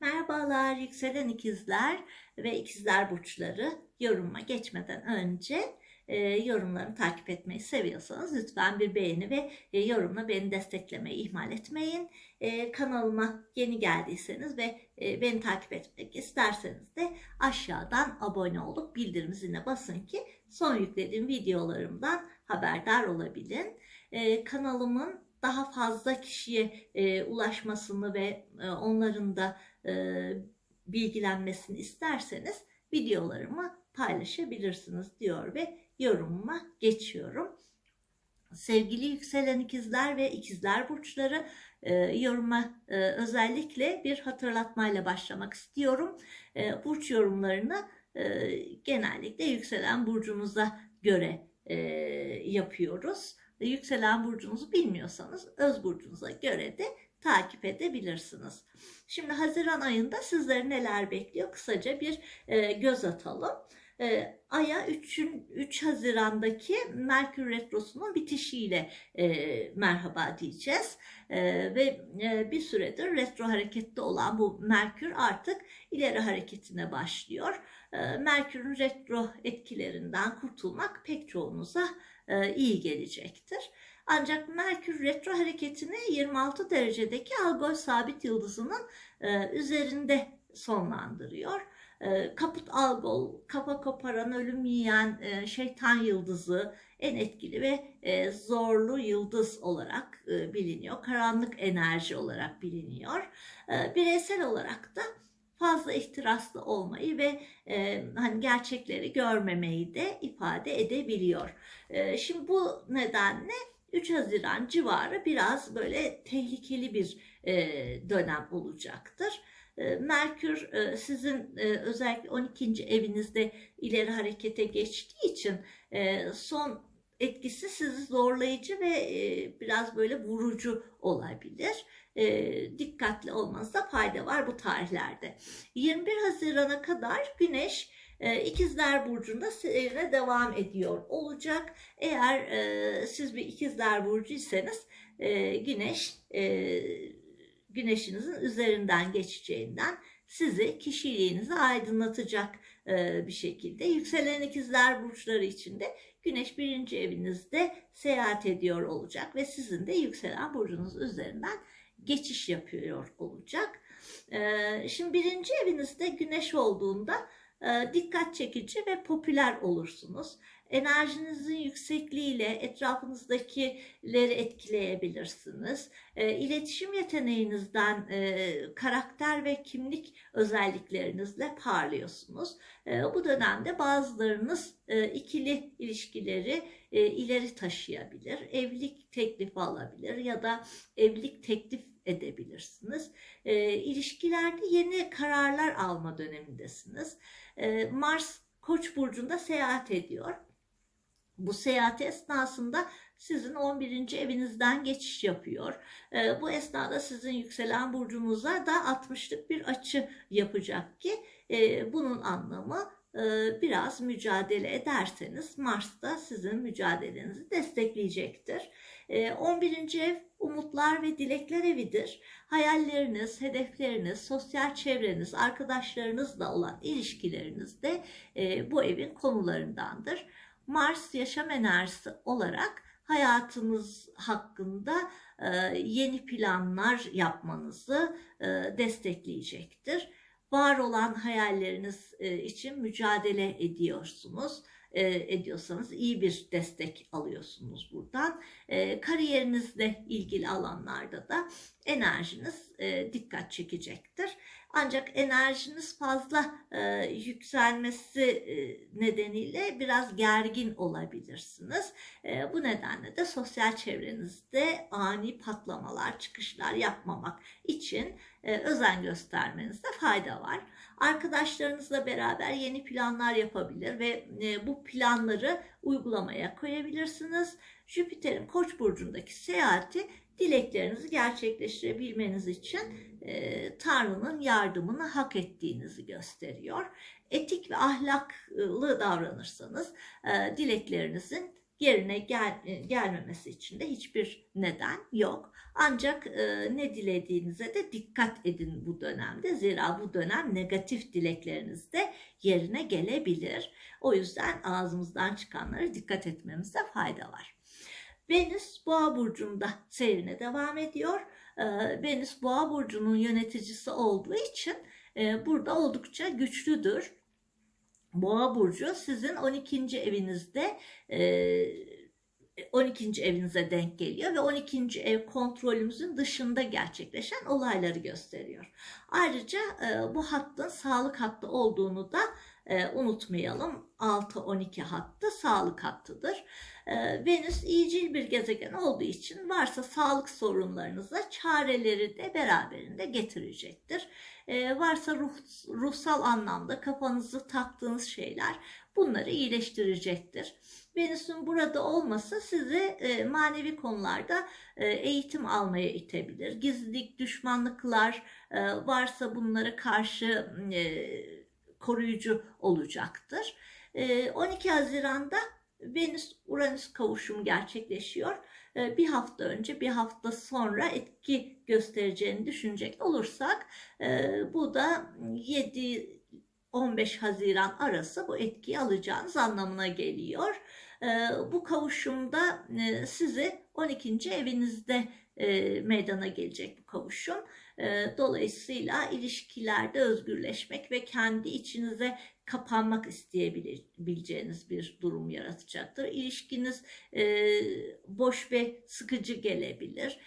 Merhabalar yükselen ikizler ve ikizler burçları yoruma geçmeden önce e, yorumlarını takip etmeyi seviyorsanız lütfen bir beğeni ve e, yorumla beni desteklemeyi ihmal etmeyin. E, kanalıma yeni geldiyseniz ve e, beni takip etmek isterseniz de aşağıdan abone olup bildirim ziline basın ki son yüklediğim videolarımdan haberdar olabilin. E, kanalımın daha fazla kişiye e, ulaşmasını ve e, onların da e, bilgilenmesini isterseniz videolarımı paylaşabilirsiniz diyor ve yorumuma geçiyorum. Sevgili yükselen ikizler ve ikizler burçları e, yoruma e, özellikle bir hatırlatmayla başlamak istiyorum. E, burç yorumlarını e, genellikle yükselen burcunuza göre e, yapıyoruz. Yükselen burcunuzu bilmiyorsanız öz burcunuza göre de takip edebilirsiniz. Şimdi Haziran ayında sizleri neler bekliyor? Kısaca bir e, göz atalım. E, Ay'a 3, 3 Haziran'daki Merkür Retrosu'nun bitişiyle e, merhaba diyeceğiz. E, ve e, bir süredir retro harekette olan bu Merkür artık ileri hareketine başlıyor. E, Merkür'ün retro etkilerinden kurtulmak pek çoğunuza e, iyi gelecektir. Ancak Merkür retro hareketini 26 derecedeki Algol sabit yıldızının e, üzerinde sonlandırıyor. E, kaput Algol, kafa koparan, ölüm yiyen e, şeytan yıldızı en etkili ve e, zorlu yıldız olarak e, biliniyor. Karanlık enerji olarak biliniyor. E, bireysel olarak da fazla ihtiraslı olmayı ve e, hani gerçekleri görmemeyi de ifade edebiliyor. E, şimdi bu nedenle 3 Haziran civarı biraz böyle tehlikeli bir e, dönem olacaktır. E, Merkür e, sizin özellikle 12. evinizde ileri harekete geçtiği için son etkisi sizi zorlayıcı ve biraz böyle vurucu olabilir. Dikkatli olmanızda fayda var bu tarihlerde. 21 Haziran'a kadar Güneş e, İkizler Burcu'nda seyrine devam ediyor olacak. Eğer e, siz bir İkizler Burcu'ysanız e, Güneş e, Güneşinizin üzerinden geçeceğinden sizi kişiliğinizi aydınlatacak e, bir şekilde. Yükselen ikizler burçları için de Güneş birinci evinizde seyahat ediyor olacak ve sizin de yükselen burcunuz üzerinden geçiş yapıyor olacak. E, şimdi birinci evinizde Güneş olduğunda dikkat çekici ve popüler olursunuz. Enerjinizin yüksekliğiyle etrafınızdakileri etkileyebilirsiniz. E, iletişim yeteneğinizden e, karakter ve kimlik özelliklerinizle parlıyorsunuz. E, bu dönemde bazılarınız e, ikili ilişkileri e, ileri taşıyabilir, evlilik teklifi alabilir ya da evlilik teklif edebilirsiniz. E, ilişkilerde yeni kararlar alma dönemindesiniz. E, Mars Koç burcunda seyahat ediyor. Bu seyahat esnasında sizin 11. evinizden geçiş yapıyor. E, bu esnada sizin yükselen burcunuza da 60'lık bir açı yapacak ki e, bunun anlamı e, biraz mücadele ederseniz Mars da sizin mücadelenizi destekleyecektir. 11. ev umutlar ve dilekler evidir. Hayalleriniz, hedefleriniz, sosyal çevreniz, arkadaşlarınızla olan ilişkileriniz de bu evin konularındandır. Mars yaşam enerjisi olarak hayatınız hakkında yeni planlar yapmanızı destekleyecektir. Var olan hayalleriniz için mücadele ediyorsunuz e, ediyorsanız iyi bir destek alıyorsunuz buradan. E, kariyerinizle ilgili alanlarda da enerjiniz e, dikkat çekecektir. Ancak enerjiniz fazla e, yükselmesi e, nedeniyle biraz gergin olabilirsiniz. E, bu nedenle de sosyal çevrenizde ani patlamalar, çıkışlar yapmamak için e, özen göstermenizde fayda var. Arkadaşlarınızla beraber yeni planlar yapabilir ve e, bu planları uygulamaya koyabilirsiniz. Jüpiter'in Koç burcundaki seyahati dileklerinizi gerçekleştirebilmeniz için e, Tanrı'nın yardımını hak ettiğinizi gösteriyor. Etik ve ahlaklı davranırsanız e, dileklerinizin yerine gel, e, gelmemesi için de hiçbir neden yok. Ancak e, ne dilediğinize de dikkat edin bu dönemde. Zira bu dönem negatif dilekleriniz de yerine gelebilir. O yüzden ağzımızdan çıkanlara dikkat etmemizde fayda var. Venüs Boğa burcunda seyrine devam ediyor. E, Venüs Boğa burcunun yöneticisi olduğu için e, burada oldukça güçlüdür. Boğa burcu sizin 12. evinizde e, 12. evinize denk geliyor ve 12. ev kontrolümüzün dışında gerçekleşen olayları gösteriyor. Ayrıca e, bu hattın sağlık hattı olduğunu da e, unutmayalım. 6-12 hattı sağlık hattıdır. E, Venüs iyicil bir gezegen olduğu için varsa sağlık sorunlarınıza çareleri de beraberinde getirecektir. E, varsa ruh, ruhsal anlamda kafanızı taktığınız şeyler bunları iyileştirecektir. Venüs'ün burada olması sizi e, manevi konularda e, eğitim almaya itebilir. Gizlilik, düşmanlıklar e, varsa bunlara karşı koruyucu olacaktır. E, 12 Haziran'da Venüs-Uranüs kavuşumu gerçekleşiyor. E, bir hafta önce, bir hafta sonra etki göstereceğini düşünecek olursak e, bu da 7 15 Haziran arası bu etkiyi alacağınız anlamına geliyor. Ee, bu kavuşumda e, sizi 12. evinizde e, meydana gelecek bu kavuşum. E, dolayısıyla ilişkilerde özgürleşmek ve kendi içinize kapanmak isteyebileceğiniz bir durum yaratacaktır. İlişkiniz boş ve sıkıcı gelebilir.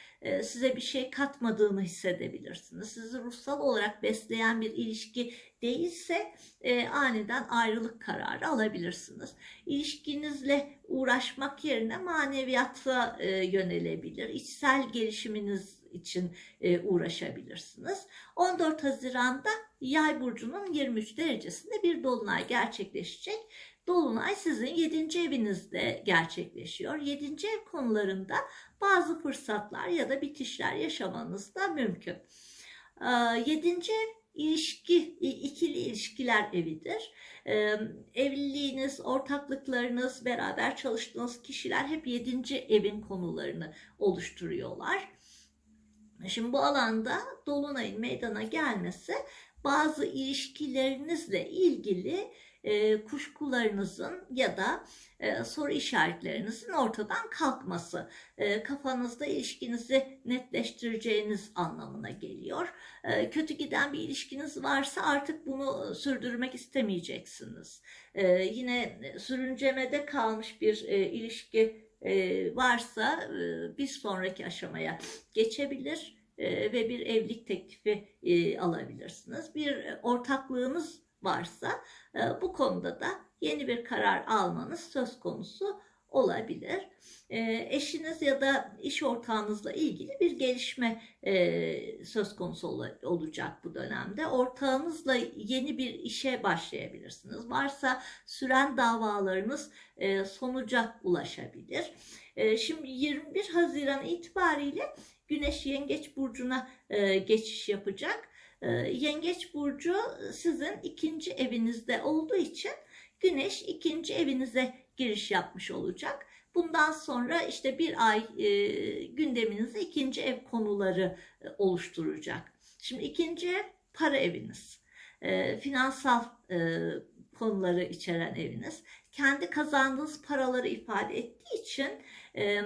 size bir şey katmadığını hissedebilirsiniz. Sizi ruhsal olarak besleyen bir ilişki değilse e, aniden ayrılık kararı alabilirsiniz. İlişkinizle uğraşmak yerine maneviyata e, yönelebilir. İçsel gelişiminiz için e, uğraşabilirsiniz. 14 Haziran'da Yay burcunun 23 derecesinde bir dolunay gerçekleşecek. Dolunay sizin 7. evinizde gerçekleşiyor. 7. ev konularında bazı fırsatlar ya da bitişler yaşamanız da mümkün. 7. ev ilişki, ikili ilişkiler evidir. Ee, evliliğiniz, ortaklıklarınız, beraber çalıştığınız kişiler hep yedinci evin konularını oluşturuyorlar. Şimdi bu alanda Dolunay'ın meydana gelmesi bazı ilişkilerinizle ilgili e, kuşkularınızın ya da e, soru işaretlerinizin ortadan kalkması, e, kafanızda ilişkinizi netleştireceğiniz anlamına geliyor. E, kötü giden bir ilişkiniz varsa artık bunu sürdürmek istemeyeceksiniz. E, yine sürüncemede kalmış bir e, ilişki varsa e, bir sonraki aşamaya geçebilir e, ve bir evlilik teklifi e, alabilirsiniz. Bir ortaklığınız varsa e, bu konuda da yeni bir karar almanız söz konusu olabilir. E, eşiniz ya da iş ortağınızla ilgili bir gelişme e, söz konusu olacak bu dönemde. Ortağınızla yeni bir işe başlayabilirsiniz. Varsa süren davalarınız sonuca ulaşabilir. Şimdi 21 Haziran itibariyle Güneş Yengeç Burcu'na geçiş yapacak ee, Yengeç burcu sizin ikinci evinizde olduğu için Güneş ikinci evinize giriş yapmış olacak. Bundan sonra işte bir ay e, gündeminizde ikinci ev konuları e, oluşturacak. Şimdi ikinci ev para eviniz. E, finansal e, konuları içeren eviniz. Kendi kazandığınız paraları ifade ettiği için e,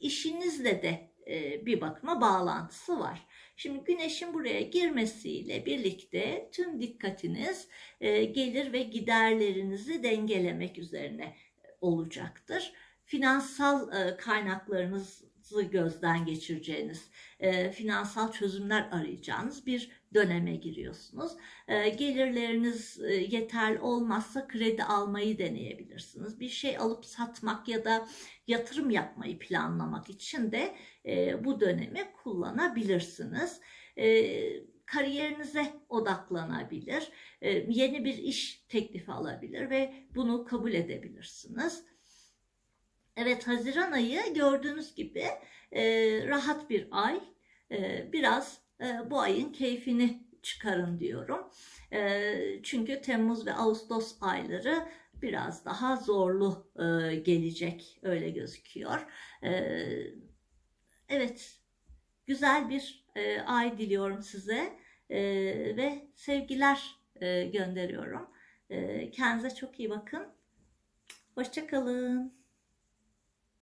işinizle de e, bir bakıma bağlantısı var. Şimdi güneşin buraya girmesiyle birlikte tüm dikkatiniz e, gelir ve giderlerinizi dengelemek üzerine olacaktır. Finansal e, kaynaklarınızı gözden geçireceğiniz, e, finansal çözümler arayacağınız bir döneme giriyorsunuz. Gelirleriniz yeterli olmazsa kredi almayı deneyebilirsiniz. Bir şey alıp satmak ya da yatırım yapmayı planlamak için de e, bu dönemi kullanabilirsiniz. E, kariyerinize odaklanabilir, e, yeni bir iş teklifi alabilir ve bunu kabul edebilirsiniz. Evet Haziran ayı gördüğünüz gibi e, rahat bir ay. E, biraz e, bu ayın keyfini çıkarın diyorum. E, çünkü Temmuz ve Ağustos ayları biraz daha zorlu e, gelecek öyle gözüküyor. E, evet güzel bir e, ay diliyorum size E, ve sevgiler e, gönderiyorum. E, kendinize çok iyi bakın. Hoşçakalın.